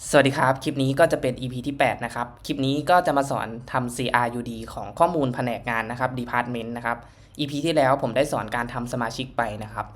สวัสดีครับ คลิปนี้ก็จะเป็น EP ที่ 8 นะครับ คลิปนี้ก็จะมาสอนทำ CRUD ของข้อมูลแผนกงานนะครับ Department นะครับ EP ที่แล้วผมได้สอนการทำสมาชิกไปนะครับ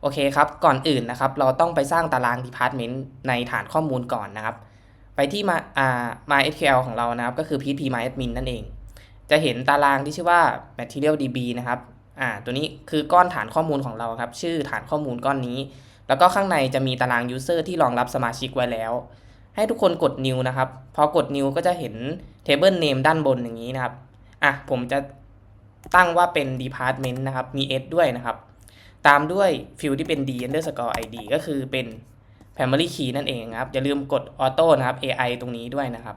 โอเคครับ ก่อนอื่นนะครับ เราต้องไปสร้างตาราง Department ในฐานข้อมูลก่อนนะครับ ไปที่มาอ่า MySQL ของเรานะครับ ก็คือ PHP MyAdmin นั่นเอง จะเห็นตารางที่ชื่อว่า MaterialDB นะครับอ่าตัวนี้คือก้อนฐานข้อมูลของเราครับ ชื่อฐานข้อมูลก้อนนี้ แล้วก็ข้างในจะมีตาราง User ที่รองรับสมาชิกไว้แล้ว ให้ทุกคนกด new นะครับ พอกด new ก็จะเห็น table name ด้านบนอย่างนี้นะครับ อะ ผมจะตั้งว่าเป็น department นะครับ มี s ด้วยนะครับ ตามด้วย field ที่เป็น d underscore id ก็คือเป็น primary key นั่นเองครับ อย่าลืมกด auto นะครับ ai ตรงนี้ด้วยนะครับ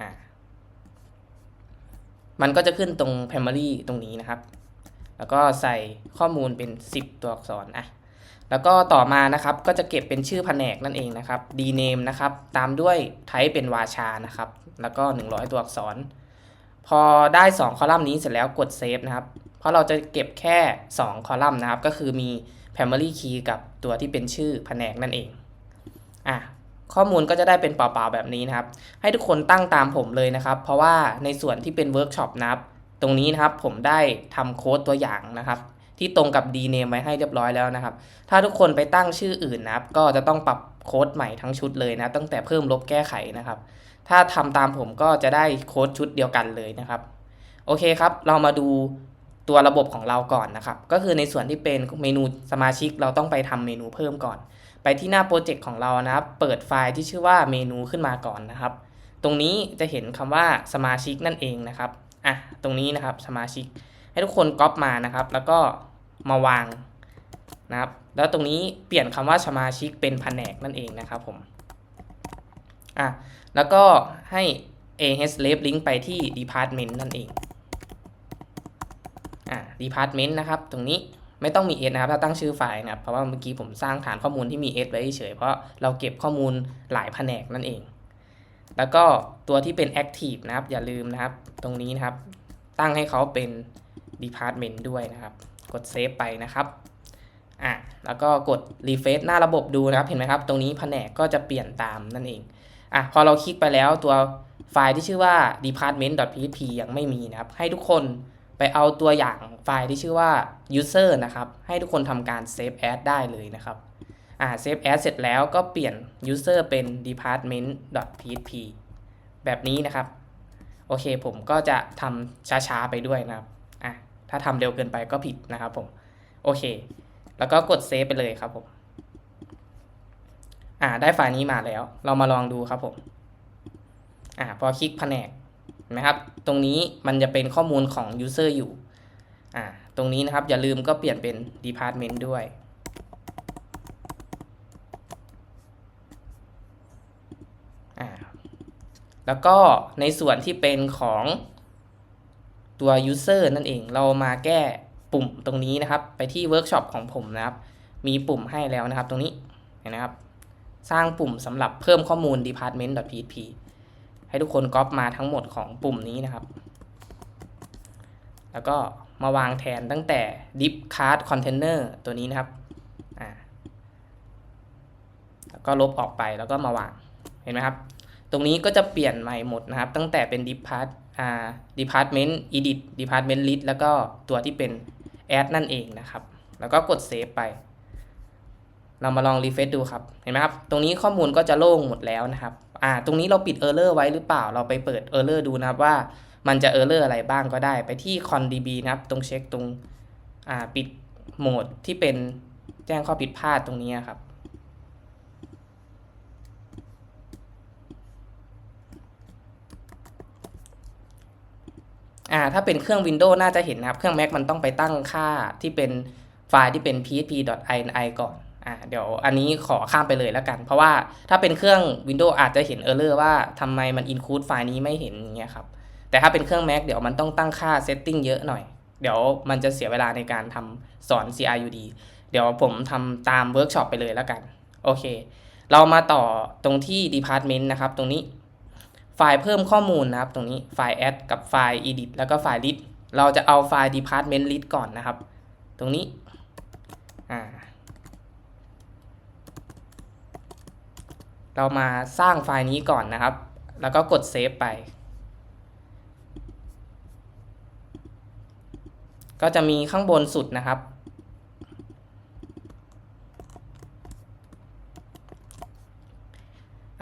อะ มันก็จะขึ้นตรง primary ตรงนี้นะครับ แล้วก็ใส่ข้อมูลเป็น 10 ตัวอักษร อะ แล้วก็ต่อมานะครับก็จะเก็บเป็นชื่อแผนกนั่นเองนะครับ dname นะครับตามด้วย type เป็นวาชานะครับ แล้วก็ 100 ตัวอักษร พอได้ 2 คอลัมน์นี้เสร็จแล้วกด save นะครับ เพราะเราจะเก็บแค่ 2 คอลัมน์นะครับ ก็คือมี primary key กับตัวที่เป็นชื่อแผนกนั่นเองอะข้อมูลก็จะได้เป็นเปล่าๆแบบนี้นะครับ ให้ทุกคนตั้งตามผมเลยนะครับ เพราะว่าในส่วนที่เป็นเวิร์กช็อปนะครับ ตรงนี้นะครับผมได้ทำโค้ดตัวอย่างนะครับ ที่ตรงกับ dname ไว้ให้เรียบร้อยแล้วนะครับ ถ้าทุกคนไปตั้งชื่ออื่นนะครับ ก็จะต้องปรับโค้ดใหม่ทั้งชุดเลยนะ ตั้งแต่เพิ่มลบแก้ไขนะครับ ถ้าทำตามผมก็จะได้โค้ดชุดเดียวกันเลยนะครับ โอเคครับ เรามาดูตัวระบบของเราก่อนนะครับ ก็คือในส่วนที่เป็นเมนูสมาชิกเราต้องไปทำเมนูเพิ่มก่อน ไปที่หน้าโปรเจกต์ของเรานะครับ เปิดไฟล์ที่ชื่อว่าเมนูขึ้นมาก่อนนะครับ ตรงนี้จะเห็นคำว่าสมาชิกนั่นเองนะครับ อะ ตรงนี้นะครับสมาชิก ให้ทุกคนก๊อปมานะครับ แล้วก็ มาวางนะครับ แล้วตรงนี้เปลี่ยนคำว่าสมาชิกเป็นแผนกนั่นเองนะครับผมอะแล้วก็ให้ AH Left Link ไปที่ Department นั่นเองอะ Department นะครับตรงนี้ไม่ต้องมี S นะครับถ้าตั้งชื่อไฟล์นะครับเพราะว่าเมื่อกี้ผมสร้างฐานข้อมูลที่มี S ไว้เฉยเพราะเราเก็บข้อมูลหลายแผนกนั่นเอง แล้วก็ตัวที่เป็น Active นะครับอย่าลืมนะครับ ตรงนี้นะครับ ตั้งให้เขาเป็น Department ด้วยนะครับ กด Save ไปนะครับอะแล้วก็กด Refresh หน้าระบบดูนะครับ เห็นไหมครับ ตรงนี้แผนกก็จะเปลี่ยนตามนั่นเองอะพอเราคลิกไปแล้วตัวไฟล์ที่ชื่อว่า department.php ยังไม่มีนะครับ ให้ทุกคนไปเอาตัวอย่างไฟล์ที่ชื่อว่า user นะครับ ให้ทุกคนทำการ save as ได้เลยนะครับอ่า save as เสร็จแล้วก็เปลี่ยน user เป็น department.php แบบนี้นะครับ โอเคผมก็จะทำช้าๆไปด้วยนะครับ ถ้าทำเร็วเกินไปก็ผิดนะครับผมโอเค แล้วก็กดเซฟไปเลยครับผมอ่าได้ไฟล์นี้มาแล้ว เรามาลองดูครับผมอ่าพอคลิกแผนกนไหมครับ ตรงนี้มันจะเป็นข้อมูลของ user อยู่อ่าตรงนี้นะครับอย่าลืมก็เปลี่ยนเป็น department ด้วยอ่าแล้วก็ในส่วนที่เป็นของ ตัว user นั่นเอง เรามาแก้ปุ่มตรงนี้นะครับ ไปที่เวิร์กช็อปของผมนะครับ มีปุ่มให้แล้วนะครับ ตรงนี้เห็นะครับ สร้างปุ่มสำหรับเพิ่มข้อมูล department.php ให้ทุกคนก๊อปมาทั้งหมดของปุ่มนี้นะครับ แล้วก็มาวางแทนตั้งแต่ div card container ตัวนี้นะครับแล้วก็ลบออกไปแล้วก็มาวาง เห็นไหมครับ ตรงนี้ก็จะเปลี่ยนใหม่หมดนะครับ ตั้งแต่เป็น depart อ่า department edit department list แล้วก็ตัวที่เป็น add นั่นเองนะครับ แล้วก็กด save ไป เรามาลอง refresh ดูครับ เห็นไหมครับ ตรงนี้ข้อมูลก็จะโล่งหมดแล้วนะครับ อ่า ตรงนี้เราปิด error ไว้หรือเปล่า เราไปเปิด error ดูนะครับว่ามันจะ error อะไรบ้างก็ได้ ไปที่ condb นะครับ ตรงเช็คตรง อ่า ปิดโหมดที่เป็นแจ้งข้อผิดพลาดตรงนี้ครับ อ่าถ้าเป็นเครื่อง Windows น่าจะเห็นนะครับ เครื่อง Mac มันต้องไปตั้งค่าที่เป็นไฟล์ที่เป็น php.ini ก่อนอ่าเดี๋ยวอันนี้ขอข้ามไปเลยแล้วกัน เพราะว่าถ้าเป็นเครื่อง Windows อาจจะเห็น error ว่าทำไมมัน include ไฟล์นี้ไม่เห็นอย่างเงี้ยครับแต่ถ้าเป็นเครื่อง Mac เดี๋ยวมันต้องตั้งค่า setting เยอะหน่อย เดี๋ยวมันจะเสียเวลาในการทำสอน CRUD เดี๋ยวผมทำตามเวิร์กช็อปไปเลยแล้วกัน โอเค เรามาต่อตรงที่ department นะครับ ตรงนี้ ไฟล์เพิ่มข้อมูลนะครับตรงนี้ไฟล์ add กับไฟล์ edit แล้วก็ไฟล์ list เราจะเอาไฟล์ department list ก่อนนะครับ ตรงนี้อ่าเรามาสร้างไฟล์นี้ก่อนนะครับ แล้วก็กดเซฟไป ก็จะมีข้างบนสุดนะครับ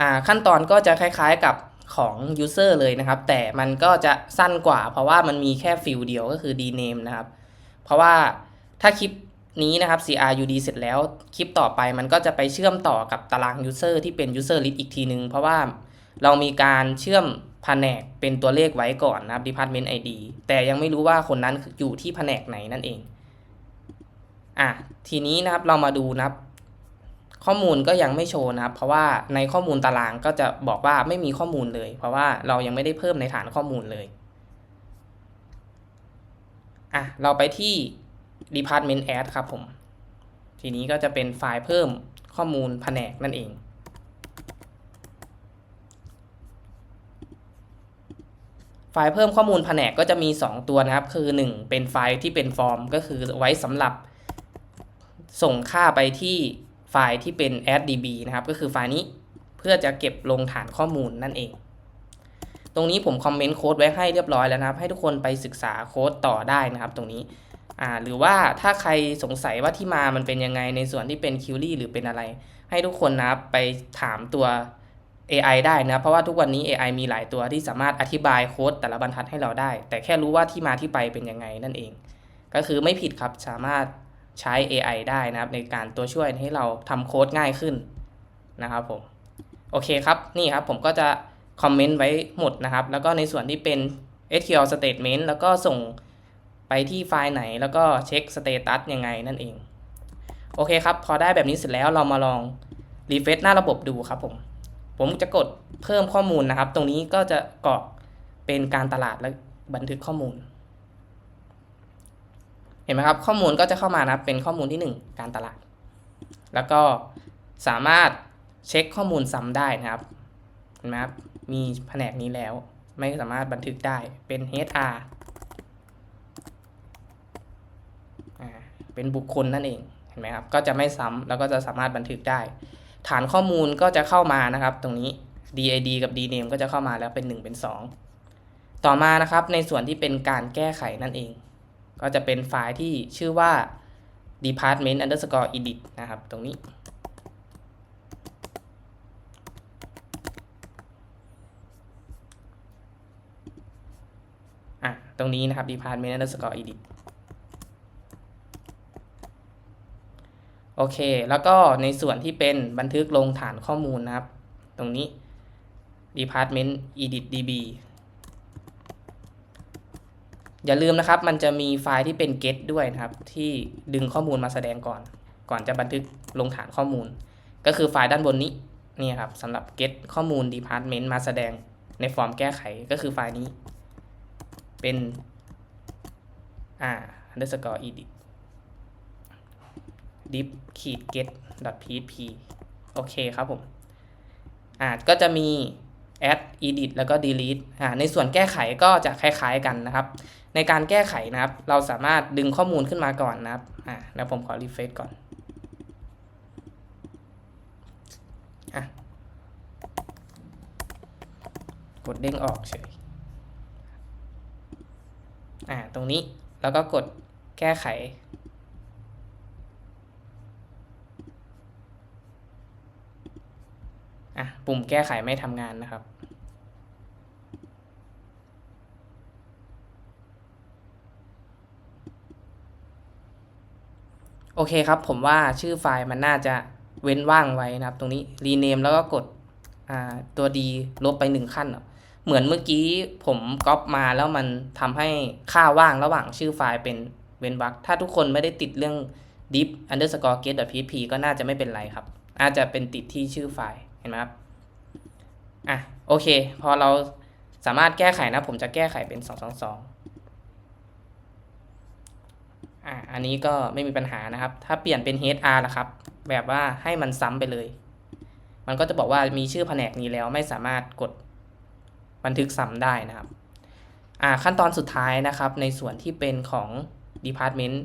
อ่าขั้นตอนก็จะคล้ายๆกับ ของ user เลยนะครับ แต่มันก็จะสั้นกว่า เพราะว่ามันมีแค่ฟิลเดียวก็คือ dname นะครับ เพราะว่าถ้าคลิปนี้นะครับ crud เสร็จแล้วคลิปต่อไปมันก็จะไปเชื่อมต่อกับตาราง user ที่เป็น user list อีกทีนึง เพราะว่าเรามีการเชื่อมแผนกเป็นตัวเลขไว้ก่อนนะครับ department id แต่ยังไม่รู้ว่าคนนั้นอยู่ที่แผนกไหนนั่นเองอะทีนี้นะครับเรามาดูนะครับ ข้อมูลก็ยังไม่โชว์นะครับ เพราะว่าในข้อมูลตารางก็จะบอกว่าไม่มีข้อมูลเลย เพราะว่าเรายังไม่ได้เพิ่มในฐานข้อมูลเลยอะเราไปที่ department add ครับผม ทีนี้ก็จะเป็นไฟล์เพิ่มข้อมูลแผนกนั่นเองไฟล์เพิ่มข้อมูลแผนกก็จะมี 2 ตัวนะครับ คือ 1 เป็นไฟล์ที่เป็นฟอร์ม ก็คือไว้สำหรับส่งค่าไปที่ ไฟล์ที่เป็น AdDB นะครับ ก็คือไฟล์นี้เพื่อจะเก็บลงฐานข้อมูลนั่นเอง ตรงนี้ผมคอมเมนต์โค้ดไว้ให้เรียบร้อยแล้วนะครับ ให้ทุกคนไปศึกษาโค้ดต่อได้นะครับ ตรงนี้อ่าหรือว่าถ้าใครสงสัยว่าที่มามันเป็นยังไงในส่วนที่เป็นคิวรี่หรือเป็นอะไร ให้ทุกคนนะครับไปถามตัว AI ได้นะเพราะว่าทุกวันนี้ AI มีหลายตัวที่สามารถอธิบายโค้ดแต่ละบรรทัดให้เราได้ แต่แค่รู้ว่าที่มาที่ไปเป็นยังไงนั่นเอง ก็คือไม่ผิดครับสามารถ ใช้ AI ได้นะครับ ในการตัวช่วยให้เราทำโค้ดง่ายขึ้นนะครับผมโอเคครับนี่ครับผมก็จะคอมเมนต์ไว้หมดนะครับ แล้วก็ในส่วนที่เป็น SQL statement แล้วก็ส่งไปที่ไฟล์ไหนแล้วก็เช็คสเตตัสยังไงนั่นเอง โอเคครับ พอได้แบบนี้เสร็จแล้วเรามาลองรีเฟซหน้าระบบดูครับผม ผมจะกดเพิ่มข้อมูลนะครับ ตรงนี้ก็จะกรอกเป็นการตลาดและบันทึกข้อมูล ห็นไหมครับ ข้อมูลก็จะเข้ามานะเป็นข้อมูลที่ 1 การตลาด แล้วก็สามารถเช็คข้อมูลซ้ำได้นะครับเห็นไหมครับมีแผนกนี้แล้ว ไม่สามารถบันทึกได้เป็น HR อ่าเป็นบุคคลนั่นเองเห็นไหมครับก็จะไม่ซ้ำแล้วก็จะสามารถบันทึกได้ ฐานข้อมูลก็จะเข้ามานะครับ ตรงนี้ DID กับ DNAME ก็จะเข้ามาแล้วเป็น 1 เป็น 2 ต่อมานะครับในส่วนที่เป็นการแก้ไขนั่นเอง ก็จะเป็นไฟล์ที่ชื่อว่า department underscore edit นะครับตรงนี้ อะ ตรงนี้นะครับ department underscore edit โอเค แล้วก็ในส่วนที่เป็นบันทึกลงฐานข้อมูลนะครับ ตรงนี้ department edit db อย่าลืมนะครับ มันจะมีไฟล์ที่เป็น get ด้วยนะครับ ที่ดึงข้อมูลมาแสดงก่อน ก่อนจะบันทึกลงฐานข้อมูล ก็คือไฟล์ด้านบนนี้นี่ครับสำหรับ get ข้อมูล department มาแสดงในฟอร์มแก้ไขก็คือไฟล์นี้ เป็นอ่า underscore edit div get php โอเคครับผมอ่าก็จะมี add edit แล้วก็ delete อ่าในส่วนแก้ไขก็จะคล้ายๆกันนะครับ ในการแก้ไขนะครับ เราสามารถดึงข้อมูลขึ้นมาก่อนนะครับอ่าแล้วผมขอ refresh ก่อนอะกดเด้งออกเฉยอ่าตรงนี้แล้วก็กดแก้ไข อะ ปุ่มแก้ไขไม่ทำงานนะครับ โอเคครับ ผมว่าชื่อไฟล์มันน่าจะเว้นว่างไว้นะครับ ตรงนี้ rename แล้วก็กดตัวดีลบไปหนึ่งขั้น เหมือนเมื่อกี้ผมก๊อปมาแล้วมันทำให้ค่าว่างระหว่างชื่อไฟล์เป็นเว้นวรรคถ้าทุกคนไม่ได้ติดเรื่อง div underscore get php ก็น่าจะไม่เป็นไรครับ อาจจะเป็นติดที่ชื่อไฟล์ เห็นไหมครับ อะโอเค พอเราสามารถแก้ไขนะ ผมจะแก้ไขเป็น222อะอันนี้ก็ไม่มีปัญหานะครับ ถ้าเปลี่ยนเป็น HR ละครับ แบบว่าให้มันซ้ำไปเลย มันก็จะบอกว่ามีชื่อแผนกนี้แล้วไม่สามารถกดบันทึกซ้ำได้นะครับอ่าขั้นตอนสุดท้ายนะครับ ในส่วนที่เป็นของ department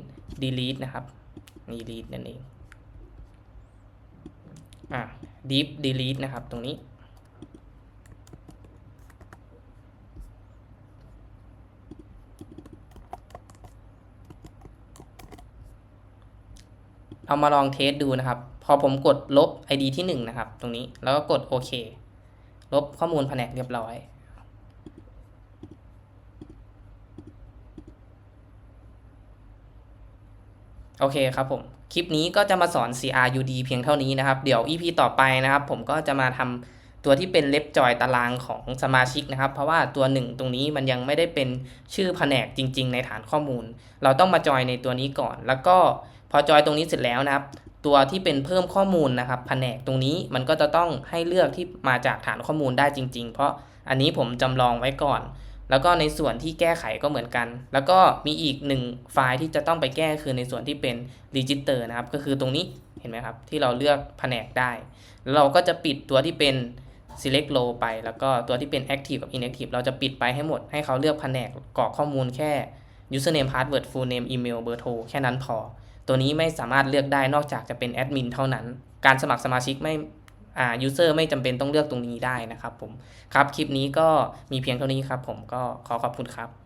delete นะครับ delete นั่นเองอ่า deep delete นะครับตรงนี้ เอามาลองเทสดูนะครับ พอผมกดลบ ID ที่ 1 นะครับ ตรงนี้แล้วก็กดโอเค ลบข้อมูลแผนกเรียบร้อย โอเคครับผม คลิปนี้ก็จะมาสอน CRUD เพียงเท่านี้นะครับ เดี๋ยว EP ต่อไปนะครับ ผมก็จะมาทำตัวที่เป็นเล็บจอยตารางของสมาชิกนะครับ เพราะว่าตัวหนึ่งตรงนี้มันยังไม่ได้เป็นชื่อแผนกจริง ๆ ในฐานข้อมูล เราต้องมาจอยในตัวนี้ก่อน แล้วก็ พอจอยตรงนี้เสร็จแล้วนะครับ ตัวที่เป็นเพิ่มข้อมูลนะครับ แผนกตรงนี้มันก็จะต้องให้เลือกที่มาจากฐานข้อมูลได้จริง ๆ เพราะอันนี้ผมจำลองไว้ก่อน แล้วก็ในส่วนที่แก้ไขก็เหมือนกัน แล้วก็มีอีกหนึ่งไฟล์ที่จะต้องไปแก้คือในส่วนที่เป็น register นะครับ ก็คือตรงนี้เห็นไหมครับ ที่เราเลือกแผนกได้ แล้วเราก็จะปิดตัวที่เป็น select row ไป แล้วก็ตัวที่เป็น active กับ inactive เราจะปิดไปให้หมด ให้เขาเลือกแผนกกรอกข้อมูลแค่ username password full name email เบอร์โทรแค่นั้นพอ ตัวนี้ไม่สามารถเลือกได้นอกจากจะเป็นแอดมินเท่านั้น การสมัครสมาชิกไม่อ่า user ไม่จำเป็นต้องเลือกตรงนี้ได้นะครับผม ครับ คลิปนี้ก็มีเพียงเท่านี้ครับผมก็ขอขอบคุณครับ